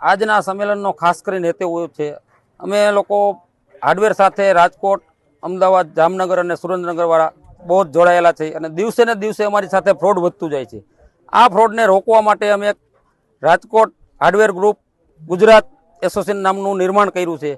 આજના સંમેલનનો ખાસ કરીને હેતુ છે, અમે લોકો હાર્ડવેર સાથે રાજકોટ, અમદાવાદ, જામનગર અને સુરેન્દ્રનગરવાળા બહુ જ જોડાયેલા છે અને દિવસે ને દિવસે અમારી સાથે ફ્રોડ વધતું જાય છે. આ ફ્રોડને રોકવા માટે અમે Rajkot hardware group Gujarat association નામનું નિર્માણ કર્યું છે.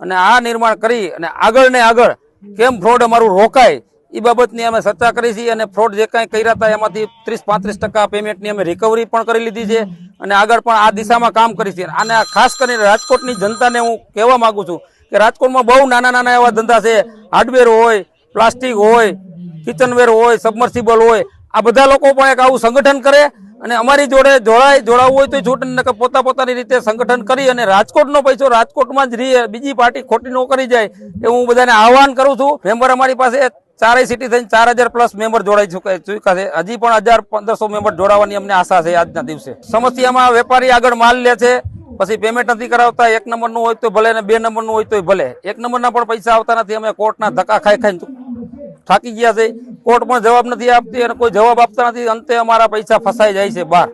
અને આ નિર્માણ કરી અને આગળ ને આગળ કેમ ફ્રોડ અમારું રોકાય એ બાબતની અમે ચર્ચા કરી છે અને ફ્રોડ જે કાંઈ કર્યા હતા એમાંથી ત્રીસ પાંત્રીસ ટકા પેમેન્ટની અમે રિકવરી પણ કરી લીધી છે અને આગળ પણ આ દિશામાં કામ કરી છે. અને ખાસ કરીને રાજકોટની જનતાને હું કહેવા માગું છું કે રાજકોટમાં બહુ નાના નાના એવા ધંધા છે. હાર્ડવેર હોય પ્લાસ્ટિક હોય કિચનવેર હોય સબમર્સિબલ હોય. આ બધા લોકો પણ એક આવું સંગઠન કરે અને અમારી જોડે જોડાય, જોડાવું હોય તો છૂટ, નકર પોતા પોતાની રીતે સંગઠન કરી અને રાજકોટનો પૈસો રાજકોટમાં જ રહીએ. બીજી પાર્ટી ખોટી નો કરી જાય. એ હું બધાને આહવાન કરું છું. મેમ્બર અમારી પાસે ચારેય સિટી થઈને ચાર હજાર પ્લસ મેમ્બર જોડાઈ ચૂક્યા છે. હજી પણ હજાર પંદરસો મેમ્બર જોડાવાની અમને આશા છે આજના દિવસે. સમસ્યામાં વેપારી આગળ માલ લે છે, પછી પેમેન્ટ નથી કરાવતા, એક નંબરનું હોય તો ભલે ને બે નંબરનું હોય તો ભલે. એક નંબરના પણ પૈસા આવતા નથી, અમે કોર્ટના ધક્કા ખાઈ ખાઈને થાકી ગયા છે. કોર્ટ પણ જવાબ નથી આપતી અને કોઈ જવાબ આપતા નથી. અંતે અમારા પૈસા ફસાઈ જાય છે બહાર.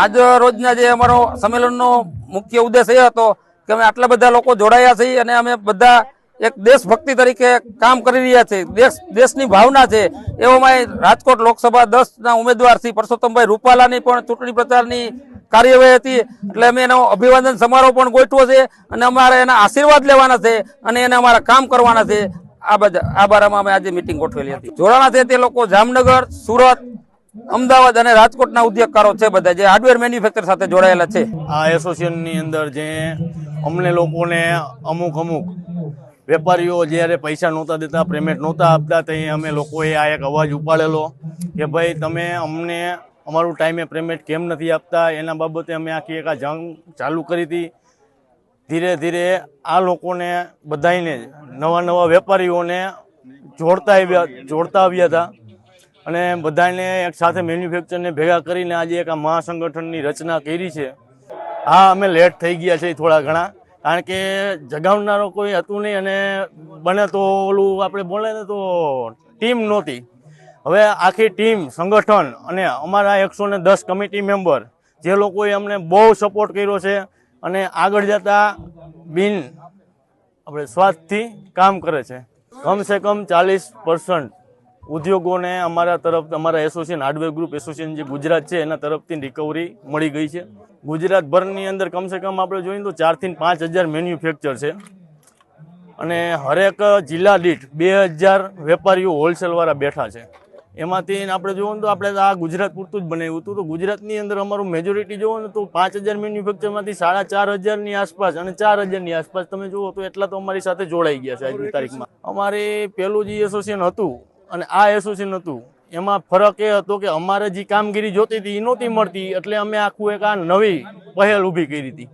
આજ રોજના જે અમારો સંમેલનનો મુખ્ય ઉદ્દેશ એ હતો કે અમે આટલા બધા લોકો જોડાયા છીએ અને અમે બધા એક દેશભક્તિ તરીકે કામ કરી રહ્યા છે. દેશ, દેશની ભાવના છે. એવામાં રાજકોટ લોકસભા દસ ના ઉમેદવાર શ્રી પરસોત્તમભાઈ રૂપાલાની પણ ચૂંટણી પ્રચારની કાર્યવાહી હતી. એટલે અમે એનો અભિવાદન સમારોહ પણ ગોઠવો છે અને અમારે એના આશીર્વાદ લેવાના છે અને એને અમારા કામ કરવાના છે. આ બધા, આ બારામાં અમે આજે મિટિંગ ગોઠવેલી હતી. જોડાણા છે તે લોકો જામનગર, સુરત, અમદાવાદ અને રાજકોટના ઉદ્યોગકારો છે બધા જે હાર્ડવેર મેન્યુફેક્ચર સાથે જોડાયેલા છે. આ એસોસિએશનની અંદર જે અમને લોકોને અમુક અમુક વેપારીઓ જ્યારે પૈસા નહોતા દેતા પેમેન્ટ નહોતા આપતા, તે અમે લોકોએ આ એક અવાજ ઉપાડેલો કે ભાઈ, તમે અમને અમારું ટાઈમે પેમેન્ટ કેમ નથી આપતા? એના બાબતે અમે આખી એક આ જંગ ચાલુ કરી હતી. ધીરે ધીરે આ લોકોને બધાઈને નવા નવા વેપારીઓને જોડતા આવ્યા જોડતા આવ્યા હતા. અને બધાને એક સાથે મેન્યુફેક્ચરને ભેગા કરીને આજે એક આ મહાસંગઠનની રચના કરી છે. હા અમે લેટ થઈ ગયા છે થોડા ઘણા. કારણ કે જગાવનારો કોઈ હતું નહીં અને બને તો ઓલું આપણે બોલે ને તો ટીમ નહોતી. હવે આખી ટીમ, સંગઠન અને અમારા એકસો ને દસ કમિટી મેમ્બર જે લોકોએ અમને બહુ સપોર્ટ કર્યો છે અને આગળ જતા બિન આપણે સ્વાદથી કામ કરે છે. કમસે કમ ચાલીસ પર્સન્ટ ઉદ્યોગોને અમારા તરફ અમારા એસોસિએશન હાર્ડવેર ગ્રુપ એસોસિએશન જે ગુજરાત છે, એના તરફથી રિકવરી મળી ગઈ છે. ગુજરાતભરની અંદર કમસે કમ આપણે જોઈએ તો ચારથી પાંચ હજાર મેન્યુફેક્ચર છે. અને હરેક જિલ્લા દીઠ બે હજાર વેપારીઓ હોલસેલવાળા બેઠા છે. એમાંથી આપણે જોવો તો આપણે આ ગુજરાત પૂરતું જ બનાવ્યું હતું. તો ગુજરાતની અંદર અમારું મેજોરિટી જોવો ને તો પાંચ હજાર મેન્યુફેક્ચરમાંથી સાડા ચાર હજારની આસપાસ અને ચાર હજારની આસપાસ તમે જુઓ તો એટલા તો અમારી સાથે જોડાઈ ગયા છે આજની તારીખમાં. અમારે પહેલું જે એસોસિએશન હતું અને આ એસોસિએશન હતું એમાં ફરક એ હતો કે અમારે જે કામગીરી જોતી હતી એ નહોતી મળતી, એટલે અમે આખું એક આ નવી પહેલ ઊભી કરી હતી.